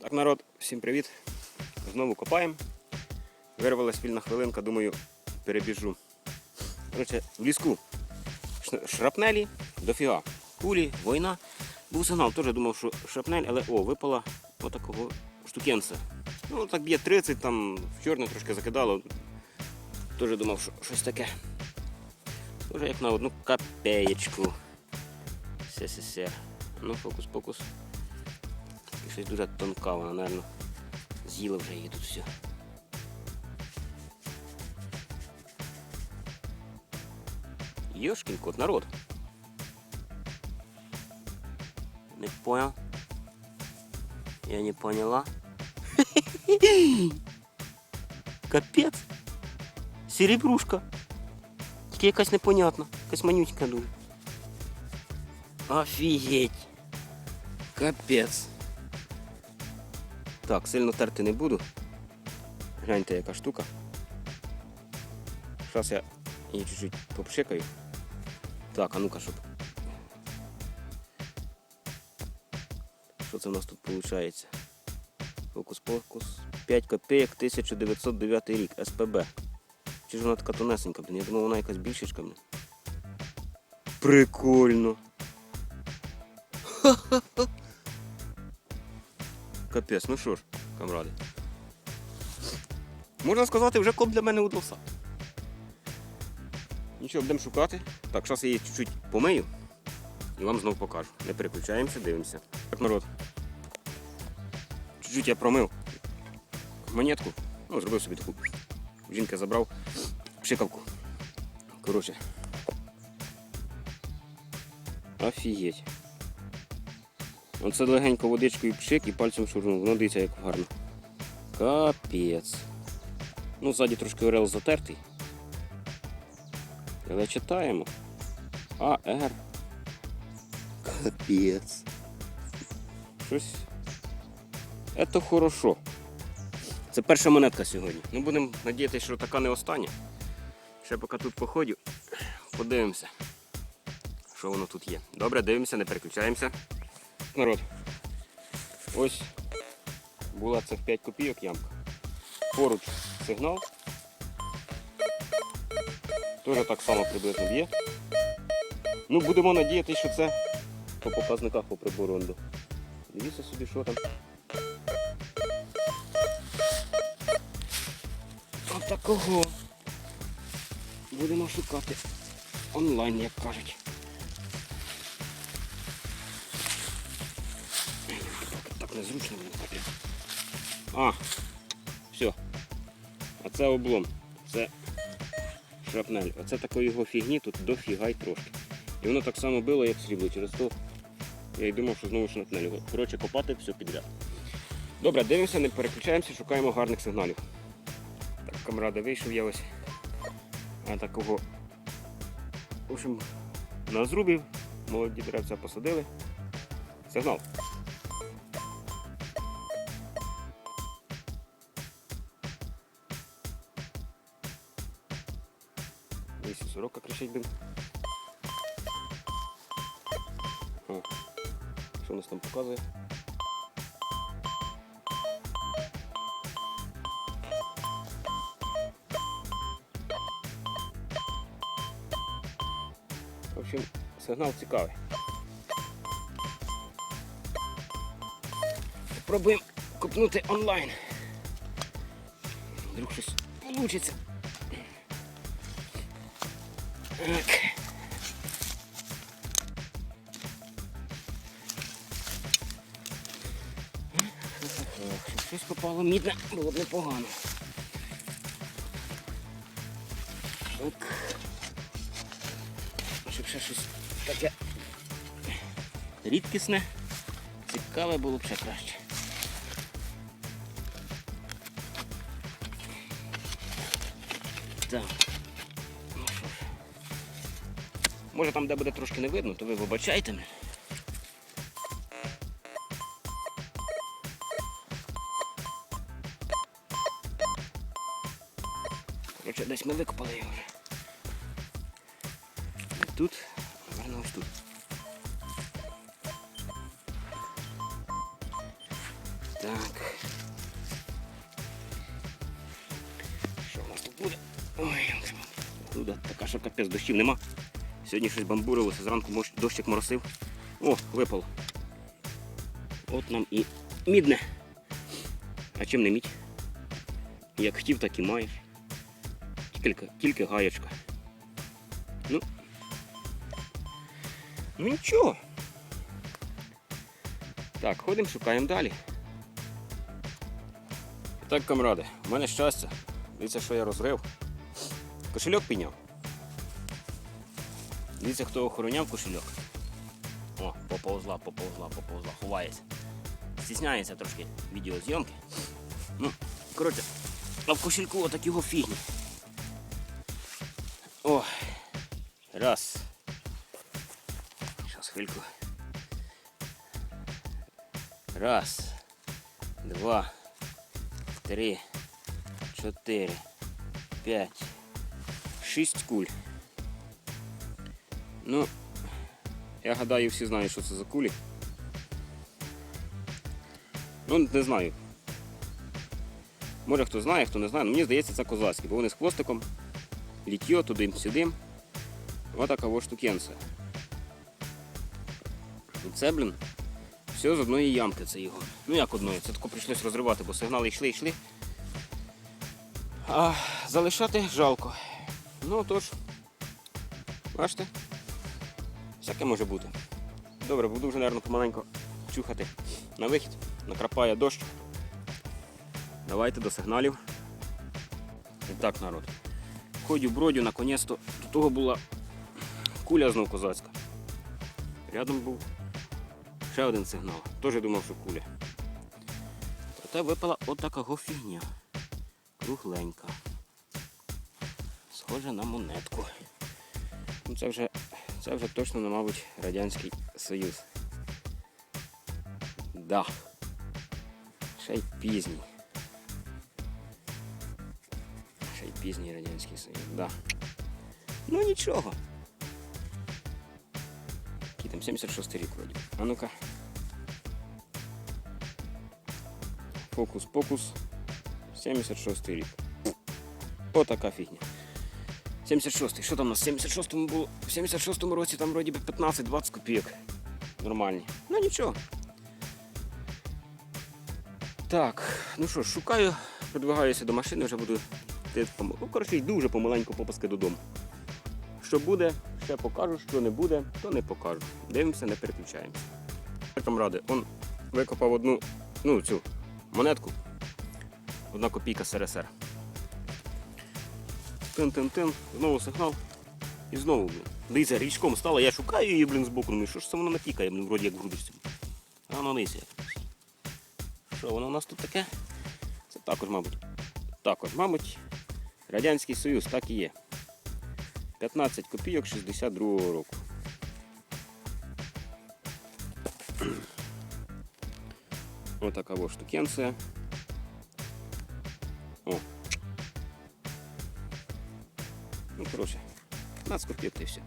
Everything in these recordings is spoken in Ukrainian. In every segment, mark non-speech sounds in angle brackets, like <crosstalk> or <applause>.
Так, народ, всім привіт. Знову копаємо. Вирвалась вільна хвилинка, думаю, перебіжу. Коротше, в ліску шрапнелі дофіга. Кулі, війна. Був сигнал, теж думав, що шрапнель, але о, випала отакого штукенця. Ну, так б'є 30, там в чорне трошки закидало. Теж думав, що щось таке. Тоже як на одну копеєчку. Се-се-се. Ну, фокус-покус. І щось дуже тонка, вона, напевно, з'їла вже її тут все. Ёшкин кот, народ. Не понял. Я не поняла. <laughs> Капець. Серебрушка. Тільки якась непонятна. Якась манютька дуже. Офігеть. Капець. Так, сильно терти не буду. Гляньте, яка штука. Зараз я її чуть-чуть попшикаю. Так, а ну-ка, щоб. Що це в нас тут виходить? Фокус-покус. 5 копійок 1909 рік. СПБ. Чи ж вона така тонесенька, блін? Я думав, вона якась більшечка, блін. Прикольно. Капець, ну що ж, камради. Можна сказати, вже коп для мене удався. Нічого, будемо шукати. Так, зараз я її чуть-чуть помию і вам знову покажу. Не переключаємося, дивимося. Так, народ. Чуть-чуть я промив монетку. Ну, зробив собі таку. Жінка забрав пшикавку. Коротше. Офігеть. Оце легенько водичкою пшик і пальцем шурнув. Воно дивіться, як гарно. Капець. Ну, ззаді трошки орел затертий. Але читаємо. АР. Капець. Щось. Це хорошо. Це перша монетка сьогодні. Ну, будемо надіятися, що така не остання. Ще поки тут походю, подивимося, що воно тут є. Добре, дивимося, не переключаємося. Народ. Ось була цих 5 копійок ямка. Поруч сигнал. Теж так само приблизно б'є. Ну, будемо надіятися, що це по показниках по прибору. Ондо. Дивіться собі, що там. Отакого. Будемо шукати онлайн, як кажуть. А, все. А це облом. Це шрапнель. Оце такої його фігні тут дофіга й трошки. І воно так само било, як срібло. Через то я й думав, що знову шрапнель. Коротше, копати все підряд. Добре, дивимося, не переключаємося, шукаємо гарних сигналів. Так, камрада вийшов я ось. А такого. В общем, на зрубів молоді деревця посадили. Сигнал. Кричить блин. О, що у нас там показує? В общем, сигнал цікавий. Пробуємо купнути онлайн. Вдруг щось вийде. Так. Щоб щось попало мідне, було б непогано. Так. Щоб ще щось таке рідкісне, цікаве було б ще краще. Так. Може там, де буде трошки не видно, то ви вибачайте мене. Коротше, десь ми викопали його вже. І Тут, наверно, ось тут. Так. Що у нас тут буде? Ой, туди така, що капець, дощів нема. Сьогодні щось бамбурилося, зранку дощик моросив. О, випало. От нам і мідне. А чим не мідь? Як хотів, так і маєш. Тільки, тільки гаєчка. Ну. Ну нічого. Так, ходимо, шукаємо далі. Так, камради, в мене щастя. Дивіться, що я розрив. Кошельок підняв. Дивіться, хто охороняв кошельок. О, поповзла, поповзла, поповзла, ховається. Стісняється трошки відеозйомки. Ну, коротше, а в кошельку отак його фігні. О, раз. Зараз хвильку. Раз, два, три, чотири, п'ять, шість куль. Ну, я гадаю, всі знають, що це за кулі. Ну, не знаю. Може хто знає, хто не знає. Ну, мені здається, це козацькі, бо вони з хвостиком, літьо туди-сюди. Отака во штукенця. І це, блін, все з одної ямки це його. Ну як одної, це тако прийшлось розривати, бо сигнали йшли, йшли. А залишати жалко. Ну тож, бачите, всяке може бути. Добре, буду вже, мабуть, помаленько чухати на вихід. Накрапає дощ. Давайте до сигналів. І так, народ. Ходю бродю, наконець-то до того була куля знов козацька. Рядом був ще один сигнал. Теж думав, що куля. Проте випала отака фігня. Кругленька. Схоже на монетку. Ну, це вже, це вже точно, ну, мабуть, Радянський Союз. Да. Ще й пізній. Ще й пізній Радянський Союз, да. Ну нічого. Який там 76 рік вроді. А ну-ка. Фокус-покус. 76 рік. Отака фігня. 76-й. Що там у нас? В 76-му було? В 76-му році там вроді би 15-20 копійок. Нормальні. Ну нічого. Так, ну що шукаю, продвигаюся до машини, вже буду. Ну, коротше, йду вже помаленьку попаски додому. Що буде, ще покажу, що не буде, то не покажу. Дивимося, не переключаємося. Камради, он викопав одну, ну цю монетку. Одна копійка СРСР. Тин-тин-тин, знову сигнал. І знову, блін. Дивіться, річком стала, я шукаю її, блін, збоку. Ну що ж це воно натікає, блін, вроді як в. А ну нися. Що воно у нас тут таке? Це також, мабуть. Також, мабуть, Радянський Союз так і є. 15 копійок 62-го року. Отака во штукенція. Коротше, 15 копійок та все.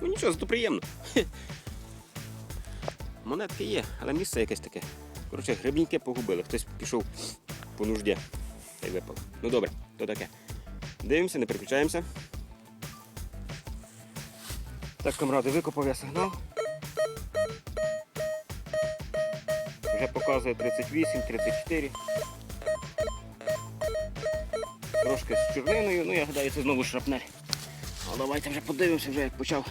Ну нічого, зато приємно. Монетки є, але місце якесь таке. Коротше, гребіньки погубили. Хтось пішов по нужді. Та й випав. Ну добре, то таке. Дивимося, не переключаємося. Так, камради, викопав я сигнал. Вже показує 38, 34. Трошки з чорниною, ну я гадаю, це знову шрапнель. А давайте вже подивимося, вже як почав.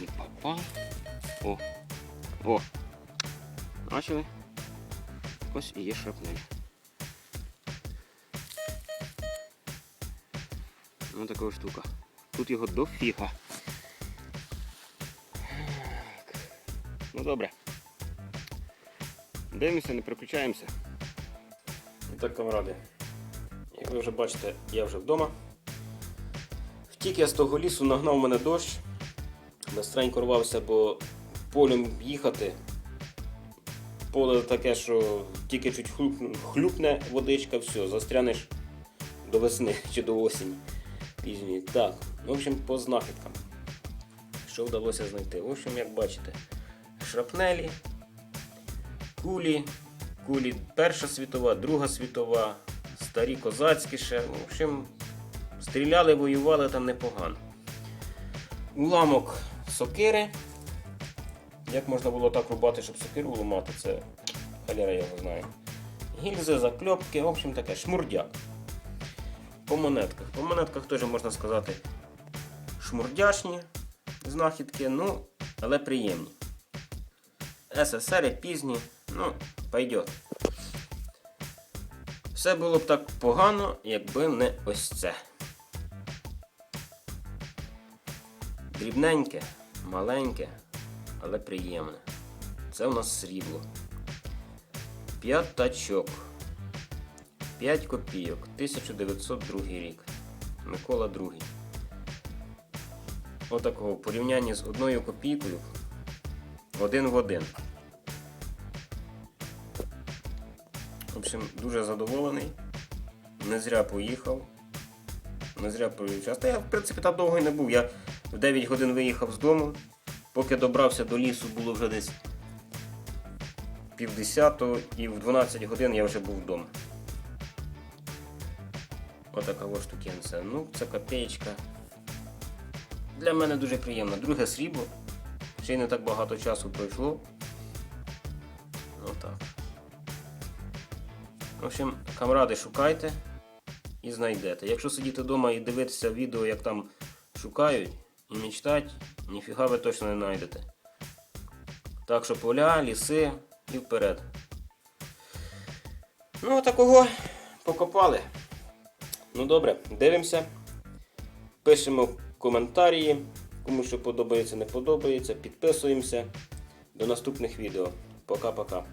Не попав. О. О. Бачили? Ось і є шрапнель. Ось така штука. Тут його дофіга. Ну добре. Дивимося, не переключаємося. І так, камради. Ви вже бачите, я вже вдома. Втік я з того лісу, нагнав мене дощ. Бестренько рвався, бо полем їхати. Поле таке, що тільки чуть хлюпне, водичка, все, застрянеш до весни чи до осені пізньої. Так, в общем, по знахідкам. що вдалося знайти. В общем, як бачите, шрапнелі, кулі, кулі Перша світова, Друга світова, старі козацькі ще. В общем, стріляли, воювали там непогано. Уламок сокири. Як можна було так рубати, щоб сокиру ламати, це халяра його знає. Гільзи, закльопки, в общем таке, шмурдяк. По монетках. По монетках теж можна сказати шмурдячні знахідки, ну, але приємні. СССР пізні, ну, пойдет. Все було б так погано, якби не ось це. Дрібненьке, маленьке, але приємне. Це у нас срібло. П'ятачок. 5 копійок. 1902 рік. Микола II. Отакого в порівнянні з одною копійкою. Один в один. Общем, дуже задоволений. Не зря поїхав. Не зря провів час. Та я, в принципі, так довго і не був. Я в 9 годин виїхав з дому. Поки добрався до лісу, було вже десь півдесятого і в 12 годин я вже був вдома. Отака ось штукенця. Ну, це копеечка. Для мене дуже приємно. Друге срібло. Ще й не так багато часу пройшло. В общем, камради шукайте і знайдете. Якщо сидіти вдома і дивитися відео, як там шукають і мечтать, ніфіга ви точно не знайдете. Так що поля, ліси і вперед. Ну, такого покопали. Ну добре, дивимося. Пишемо коментарі, кому що подобається, не подобається. Підписуємося. До наступних відео. Пока-пока.